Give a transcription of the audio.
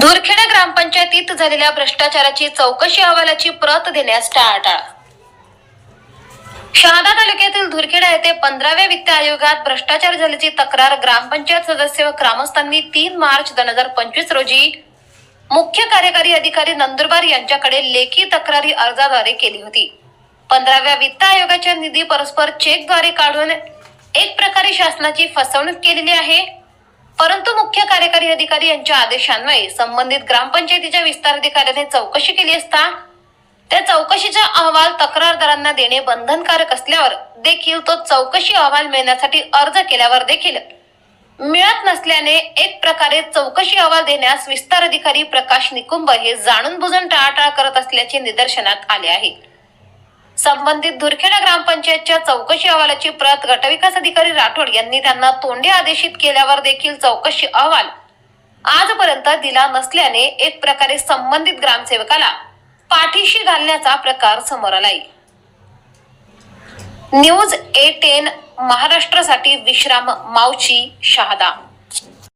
धुरखेडा ग्रामपंचायतीत झालेल्या भ्रष्टाचाराची चौकशी अहवालाची प्रत देण्यास टाळाटाळ. शहादा तालुक्यातील धुरखेडा येथे पंधराव्या वित्त आयोगात भ्रष्टाचार झाल्याची तक्रार ग्रामपंचायत सदस्य व ग्रामस्थांनी तीन मार्च दोन हजार पंचवीस रोजी मुख्य कार्यकारी अधिकारी नंदुरबार यांच्याकडे लेखी तक्रारी अर्जाद्वारे केली होती. पंधराव्या वित्त आयोगाच्या निधी परस्पर चेकद्वारे काढून एक प्रकारे शासनाची फसवणूक केलेली आहे. कार्यकारी अधिकारी यांच्या आदेशान्वये संबंधित ग्रामपंचायतीच्या विस्तार अधिकाऱ्याने चौकशी केली असता त्या चौकशीचा अहवाल तक्रारदारांना देणे बंधनकारक असल्यावर देखील तो चौकशी अहवाल मिळण्यासाठी अर्ज केल्यावर देखील मिळत नसल्याने एक प्रकारे चौकशी अहवाल देण्यास विस्तार अधिकारी प्रकाश निकुंभ हे जाणून बुजून टाळाटाळ करत असल्याचे निदर्शनात आले आहे. संबंधित धुरखेडा ग्रामपंचायतच्या चौकशी अहवालाची प्रत गटविकास अधिकारी राठोड यांनी त्यांना तोंडी आदेशित केल्यावर देखील चौकशी अहवाल आजपर्यंत दिला नसल्याने एक प्रकारे संबंधित ग्रामसेवकाला पाठीशी घालण्याचा प्रकार समोर आलाय. न्यूज ए टेन महाराष्ट्रासाठी विश्राम मावची शहादा.